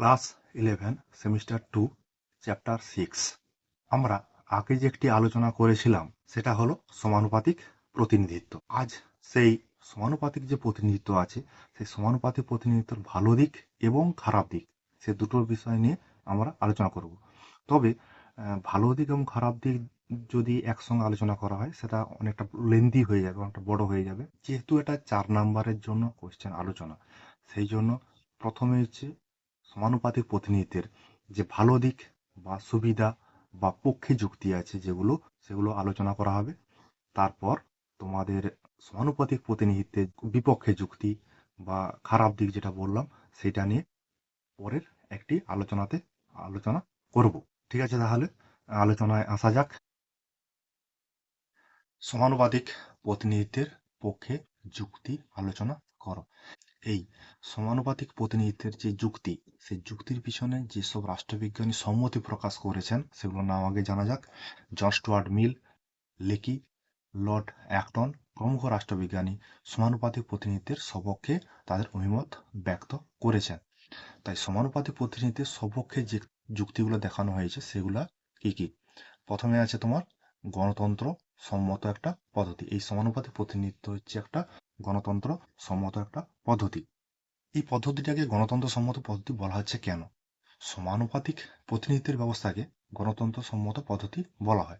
Class eleven, semester two, chapter six. আমরা আগে যে একটি আলোচনা করেছিলাম, সেটা হলো সমানুপাতিক প্রতিনিধিত্ব। আজ সেই সমানুপাতিক যে প্রতিনিধিত্ব আছে, সেই সমানুপাতিক প্রতিনিধিত্বর ভালো দিক এবং খারাপ দিক, সে দুটো বিষয় নিয়ে আমরা আলোচনা করব। তবে ভালো দিক এবং খারাপ দিক যদি একসঙ্গে আলোচনা করা হয়, সেটা অনেকটা লেন্দি হয়ে যাবে, অনেকটা বড় হয়ে যাবে। যেহেতু এটা চার নাম্বারের জন্য কোয়েশ্চেন আলোচনা, সেই জন্য প্রথমে হচ্ছে সমানুপাতিক প্রতিনিধিত্বের যে ভালো দিক বা সুবিধা বা পক্ষে যুক্তি আছে যেগুলো, সেগুলো আলোচনা করা হবে। তারপর তোমাদের সমানুপাতিক প্রতিনিধিত্বের বিপক্ষে যুক্তি বা খারাপ দিক যেটা বললাম, সেটা নিয়ে পরের একটি আলোচনাতে আলোচনা করব। ঠিক আছে তাহলে? আলোচনায় আসা যাক। সমানুপাতিক প্রতিনিধিত্বের পক্ষে যুক্তি আলোচনা করো। এই সমানুপাতিক প্রতিনিধিত্বের যে যুক্তি, সেই যুক্তির পিছনে যেসব রাষ্ট্রবিজ্ঞানী সম্মতি প্রকাশ করেছেন, সেগুলোর নাম আগে জানা যাক। John Mill Lecky Lord Acton, প্রমুখ রাষ্ট্রবিজ্ঞানী, সমানুপাতিক প্রতিনিধিত্বের সপক্ষে তাদের অভিমত ব্যক্ত করেছেন। তাই সমানুপাতিক প্রতিনিধিত্বের সপক্ষে যে যুক্তিগুলো দেখানো হয়েছে, সেগুলা কি কি? প্রথমে আছে তোমার গণতন্ত্র সম্মত একটা পদ্ধতি। এই সমানুপাতিক প্রতিনিধিত্ব হচ্ছে একটা গণতন্ত্র সম্মত একটা পদ্ধতি। এই পদ্ধতিটাকে গণতন্ত্র সম্মত পদ্ধতি বলা হচ্ছে কেন? সমানুপাতিক প্রতিনিধিত্বের ব্যবস্থাকে গণতন্ত্র সম্মত পদ্ধতি বলা হয়।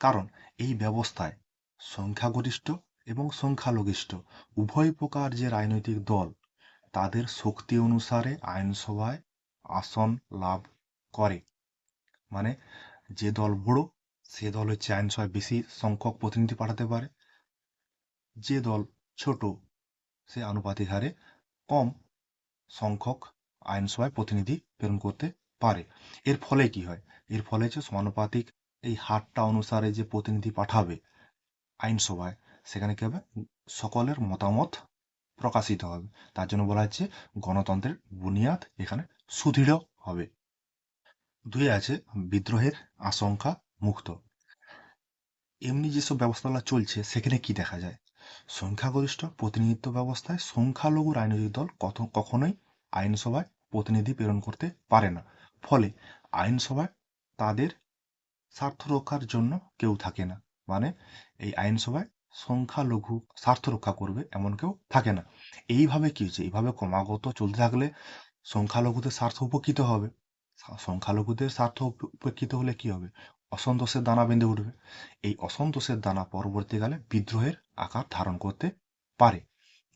কারণ এই ব্যবস্থায় সংখ্যাগরিষ্ঠ এবং সংখ্যালঘিষ্ঠ উভয় প্রকার যে রাজনৈতিক দল, তাদের শক্তি অনুসারে আইনসভায় আসন লাভ করে। মানে যে দল বড়, সে দল হচ্ছে আইনসভায় বেশি সংখ্যক প্রতিনিধি পাঠাতে পারে। যে দল ছোট সে আনুপাতিক হারে কম সংখ্যক আইনসভায় প্রতিনিধি প্রেরণ করতে পারে। এর ফলে কি হয়? এর ফলে যে সমানুপাতিক এই হারটা অনুসারে যে প্রতিনিধি পাঠাবে আইনসভায় সেখানে কি হবে? সকলের মতামত প্রকাশিত হবে। তার জন্য বলা হচ্ছে গণতন্ত্রের বুনিয়াদ এখানে সুদৃঢ় হবে। দুই আছে, বিদ্রোহের আশঙ্কা মুক্ত। এমনি যেসব ব্যবস্থাগুলো চলছে, সেখানে কি দেখা যায়? সংখ্যাগরিষ্ঠ প্রতিনিধিত্ব ব্যবস্থায় সংখ্যালঘু রাজনৈতিক দল কত কখনোই আইনসভায় প্রতিনিধি প্রেরণ করতে পারে না। ফলে আইনসভায় তাদের স্বার্থ রক্ষার জন্য কেউ থাকে না। মানে এই আইনসভায় সংখ্যালঘু স্বার্থ রক্ষা করবে এমন কেউ থাকে না। এইভাবে কি হচ্ছে? এইভাবে ক্রমাগত চলতে থাকলে সংখ্যালঘুদের স্বার্থ উপকৃত হবে। সংখ্যালঘুদের স্বার্থ উপ- উপেক্ষিত হলে কি হবে? অসন্তোষের দানা বেঁধে উঠবে। এই অসন্তোষের দানা পরবর্তীকালে বিদ্রোহের আকার ধারণ করতে পারে।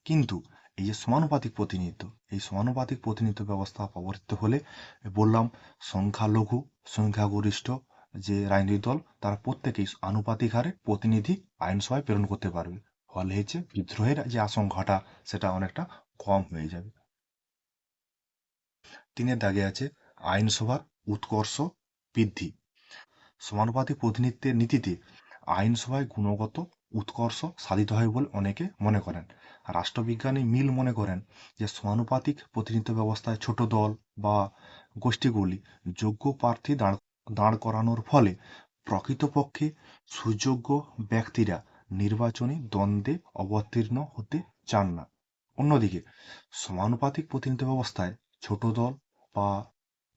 কিন্তু এই যে সমানুপাতিক প্রতিনিধিত্ব, এই সমানুপাতিক প্রতিনিধিত্ব ব্যবস্থা প্রবর্তিত হলে, বললাম, সংখ্যালঘু, সংখ্যাগরিষ্ঠ যে রাজনৈতিক দল, তারা প্রত্যেকেই আনুপাতিক হারে প্রতিনিধি আইনসভায় প্রেরণ করতে পারবে। ফলে হচ্ছে বিদ্রোহের যে আশঙ্কাটা, সেটা অনেকটা কম হয়ে যাবে। তিনের দাগে আছে আইনসভার উৎকর্ষ বৃদ্ধি। সমানুপাতিক প্রতিনিধিত্বের নীতিতে আইনসভায় গুণগত, উৎকর্ষ সাধিত হয় বলে অনেকে মনে করেন। রাষ্ট্রবিজ্ঞানী মিল মনে করেন যে সমানুপাতিক প্রতিনিধিত্ব ব্যবস্থায় ছোট দল বা গোষ্ঠীগুলি যোগ্য প্রার্থী দাঁড় দাঁড় করানোর ফলে প্রকৃতপক্ষে সুযোগ্য ব্যক্তিরা নির্বাচনী দ্বন্দ্বে অবতীর্ণ হতে চান না। অন্যদিকে, সমানুপাতিক প্রতিনিধিত্ব ব্যবস্থায় ছোট দল বা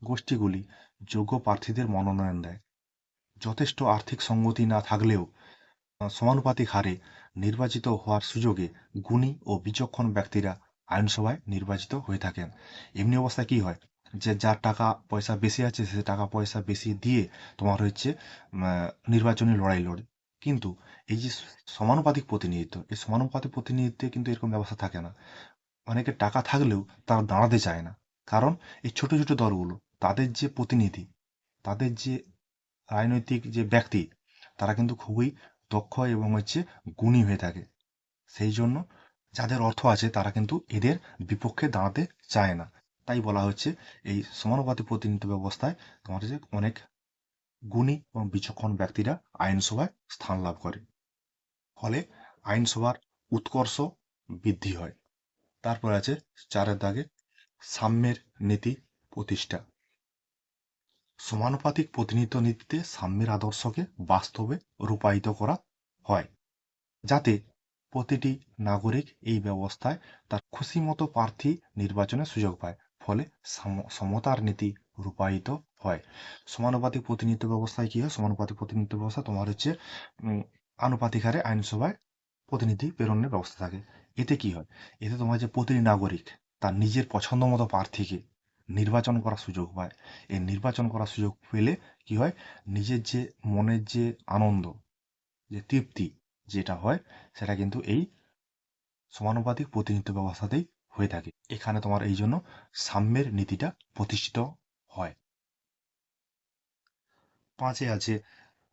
গোষ্ঠীগুলি যোগ্য প্রার্থীদের মনোনয়ন দেয়। যথেষ্ট আর্থিক সঙ্গতি না থাকলেও সমানুপাতিক হারে নির্বাচিত হওয়ার সুযোগে গুণী ও বিচক্ষণ ব্যক্তিরা আইনসভায় নির্বাচিত হয়ে থাকেন। এমনি অবস্থায় কি হয়? যে যার টাকা পয়সা বেশি আছে, সে টাকা পয়সা বেশি দিয়ে তোমার হচ্ছে নির্বাচনী লড়াই লড়ে। কিন্তু এই যে সমানুপাতিক প্রতিনিধিত্ব, এই সমানুপাতিক প্রতিনিধিত্বে কিন্তু এরকম ব্যবস্থা থাকে না। অনেকের টাকা থাকলেও তারা দাঁড়াতে চায় না। কারণ এই ছোট ছোট দলগুলো, তাদের যে প্রতিনিধি, তাদের যে রাজনৈতিক যে ব্যক্তি, তারা কিন্তু খুবই দক্ষ এবং হচ্ছে গুণী হয়ে থাকে। সেই জন্য যাদের অর্থ আছে, তারা কিন্তু এদের বিপক্ষে দাঁড়াতে চায় না। তাই বলা হচ্ছে, এই সমানুপাতিক প্রতিনিধিত্ব ব্যবস্থায় তোমার যে অনেক গুণী এবং বিচক্ষণ ব্যক্তিরা আইনসভায় স্থান লাভ করে। ফলে আইনসভার উৎকর্ষ বৃদ্ধি হয়। তারপর আছে চারের দাগে সাম্যের নীতি প্রতিষ্ঠা। সমানুপাতিক প্রতিনিধিত্ব নীতিতে সাম্যের আদর্শকে বাস্তবে রূপায়িত করা হয়, যাতে প্রতিটি নাগরিক এই ব্যবস্থায় তার খুশি মতো প্রার্থী নির্বাচনের সুযোগ পায়, ফলে সম- সমতার নীতি রূপায়িত হয়। সমানুপাতিক প্রতিনিধিত্ব ব্যবস্থায় কি হয়? সমানুপাতিক প্রতিনিধিত্ব ব্যবস্থা তোমার হচ্ছে আনুপাতিক হারে আইনসভায় প্রতিনিধি প্রেরণের ব্যবস্থা থাকে। এতে কি হয়? এতে তোমার যে প্রতিটি নাগরিক তার নিজের পছন্দ মতো প্রার্থীকে নির্বাচন করার সুযোগ পায় এই নির্বাচন করার সুযোগ পেলে কি হয়? নিজের যে মনের যে আনন্দ, যে তৃপ্তি যেটা হয়, সেটা কিন্তু এই সমানুপাতিক প্রতিনিধিত্ব ব্যবস্থাতেই হয়ে থাকে। এখানে তোমার এই জন্য সাম্যের নীতিটা প্রতিষ্ঠিত হয়। পাঁচে আছে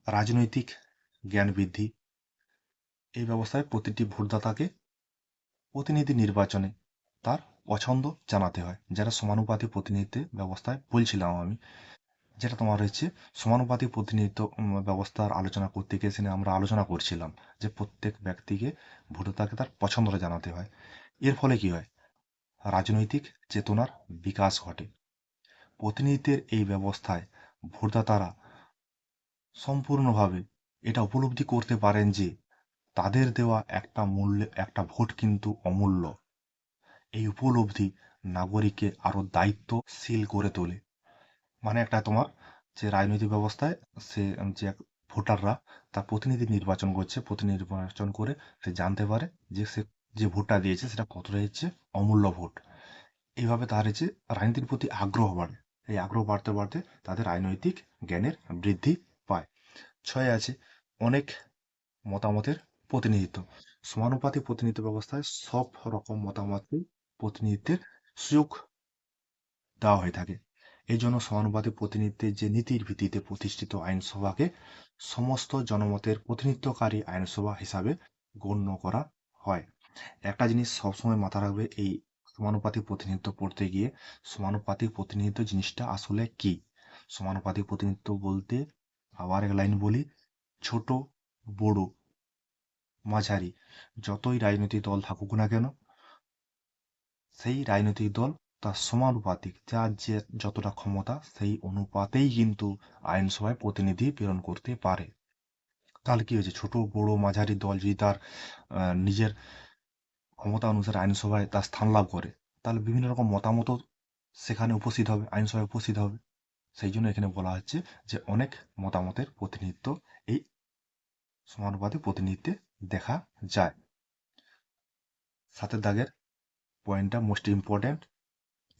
রাজনৈতিক জ্ঞান বৃদ্ধি। এই ব্যবস্থায় প্রতিটি ভোটদাতাকে প্রতিনিধি নির্বাচনে তার পছন্দ জানাতে হয়। যারা সমানুপাতিক প্রতিনিধিত্ব ব্যবস্থায় বলছিলাম আমি, যেটা তোমার হচ্ছে সমানুপাতিক প্রতিনিধিত্ব ব্যবস্থার আলোচনা করতে গিয়ে আমরা আলোচনা করছিলাম যে প্রত্যেক ব্যক্তিকে ভোটদাতাকে তার পছন্দটা জানাতে হয়। এর ফলে কি হয়? রাজনৈতিক চেতনার বিকাশ ঘটে। প্রতিনিধিত্বের এই ব্যবস্থায় ভোটদাতারা সম্পূর্ণভাবে এটা উপলব্ধি করতে পারেন যে তাদের দেওয়া একটা মূল্য একটা ভোট কিন্তু অমূল্য। এই উপলব্ধি নাগরিককে আরও দায়িত্বশীল করে তোলে। মানে একটা তোমার যে রাজনৈতিক ব্যবস্থায় সে, যে ভোটাররা, তার প্রতিনিধি নির্বাচন করছে, প্রতিনিধি নির্বাচন করে সে জানতে পারে যে সে যে ভোটটা দিয়েছে সেটা কতটা হচ্ছে অমূল্য ভোট। এইভাবে তার হচ্ছে রাজনীতির প্রতি আগ্রহ বাড়ে। এই আগ্রহ বাড়তে বাড়তে তাদের রাজনৈতিক জ্ঞানের বৃদ্ধি পায়। ছয় আছে অনেক মতামতের প্রতিনিধিত্ব। সমানুপাতিক প্রতিনিধিত্ব ব্যবস্থায় সব রকম মতামতকে প্রতিনিধিত্বের সুযোগ দেওয়া হয়ে থাকে। এই জন্য সমানুপাতিক প্রতিনিধিত্বের যে নীতির ভিত্তিতে প্রতিষ্ঠিত আইনসভাকে সমস্ত জনমতের প্রতিনিধিত্বকারী আইনসভা হিসাবে গণ্য করা হয়। একটা জিনিস সবসময় মাথা রাখবে, এই সমানুপাতিক প্রতিনিধিত্ব পড়তে গিয়ে সমানুপাতিক প্রতিনিধিত্ব জিনিসটা আসলে কি? সমানুপাতিক প্রতিনিধিত্ব বলতে আবার এক লাইন বলি, ছোট, বড়। মাঝারি। যতই রাজনৈতিক দল থাকুক না কেন, সেই রাজনৈতিক দল তার সমানুপাতিক, যার যে যতটা ক্ষমতা, সেই অনুপাতেই কিন্তু আইনসভায় প্রতিনিধি প্রেরণ করতে পারে। তাহলে কি হয়েছে? ছোট, বড়, মাঝারি দল যদি তার নিজের ক্ষমতা অনুসারে আইনসভায় তার স্থান লাভ করে, তাহলে বিভিন্ন রকম মতামত সেখানে উপস্থিত হবে, আইনসভায় উপস্থিত হবে। সেই জন্য এখানে বলা হচ্ছে যে অনেক মতামতের প্রতিনিধিত্ব, এই সমানুপাতিক প্রতিনিধিত্বে দেখা যায়। সাতের দাগের পয়েন্টটা মোস্ট ইম্পর্ট্যান্ট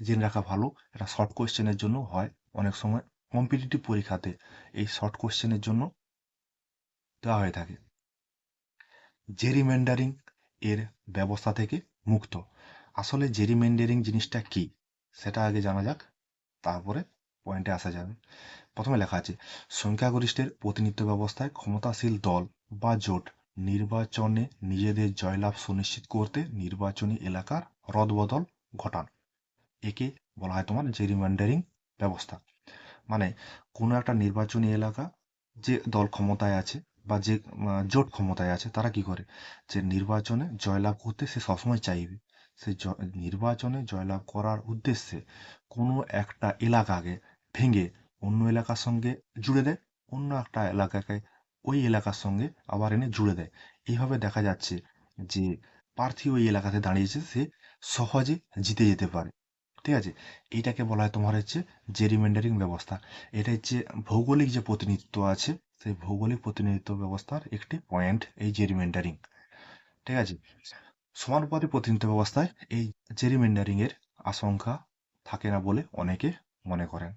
জেনে রাখা ভালো এটা শর্ট কোয়েশ্চেনের জন্য হয় অনেক সময় কম্পিটিটিভ পরীক্ষাতে। এই শর্ট কোয়েশ্চেনের জন্য দেওয়া হয়ে থাকে। জেরিমেন্ডারিং এর ব্যবস্থা থেকে মুক্ত। আসলে জেরিমেন্ডারিং জিনিসটা কি? সেটা আগে জানা যাক, তারপরে পয়েন্টে আসা যাবে। প্রথমে লেখা আছে, সংখ্যাগরিষ্ঠের প্রতিনিধিত্ব ব্যবস্থায় ক্ষমতাশীল দল বা জোট নির্বাচনে নিজেদের জয়লাভ সুনিশ্চিত করতে নির্বাচনী এলাকার রদবদল ঘটান। একে বলা হয় তোমার জেরিমান্ডারিং ব্যবস্থা। মানে কোনো একটা নির্বাচনী এলাকা যে দল ক্ষমতায় আছে বা যে জোট ক্ষমতায় আছে, তারা কি করে? যে নির্বাচনে জয়লাভ করতে সে সবসময় চাইবে। সে নির্বাচনে জয়লাভ করার উদ্দেশ্যে কোনো একটা এলাকাকে ভেঙে অন্য এলাকার সঙ্গে জুড়ে দেয়, অন্য একটা এলাকাকে ওই এলাকার সঙ্গে আবার এনে জুড়ে দেয়। এইভাবে দেখা যাচ্ছে যে প্রার্থী ওই এলাকাতে দাঁড়িয়েছে, সে সহজে জিতে যেতে পারে। ঠিক আছে? এইটাকে বলা হয় তোমার হচ্ছে জেরিমেন্ডারিং ব্যবস্থা। এটা হচ্ছে ভৌগোলিক যে প্রতিনিধিত্ব আছে, সেই ভৌগোলিক প্রতিনিধিত্ব ব্যবস্থার একটি পয়েন্ট এই জেরিমেন্ডারিং ঠিক আছে? সমানুপাতিক প্রতিনিধিত্ব ব্যবস্থায় এই জেরিমেন্ডারিং এর আশঙ্কা থাকে না বলে অনেকে মনে করেন।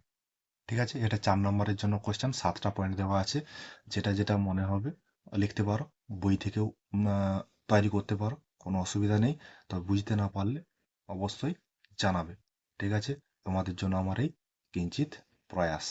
ঠিক আছে? এটা চার নম্বরের জন্য কোয়েশ্চেন সাতটা পয়েন্ট দেওয়া আছে। যেটা যেটা মনে হবে, লিখতে পারো, বই থেকেও তৈরি করতে পারো, কোনো অসুবিধা নেই। তবে বুঝতে না পারলে অবশ্যই জানাবে। ঠিক আছে? তোমাদের জন্য আমার এই কিঞ্চিত প্রয়াস।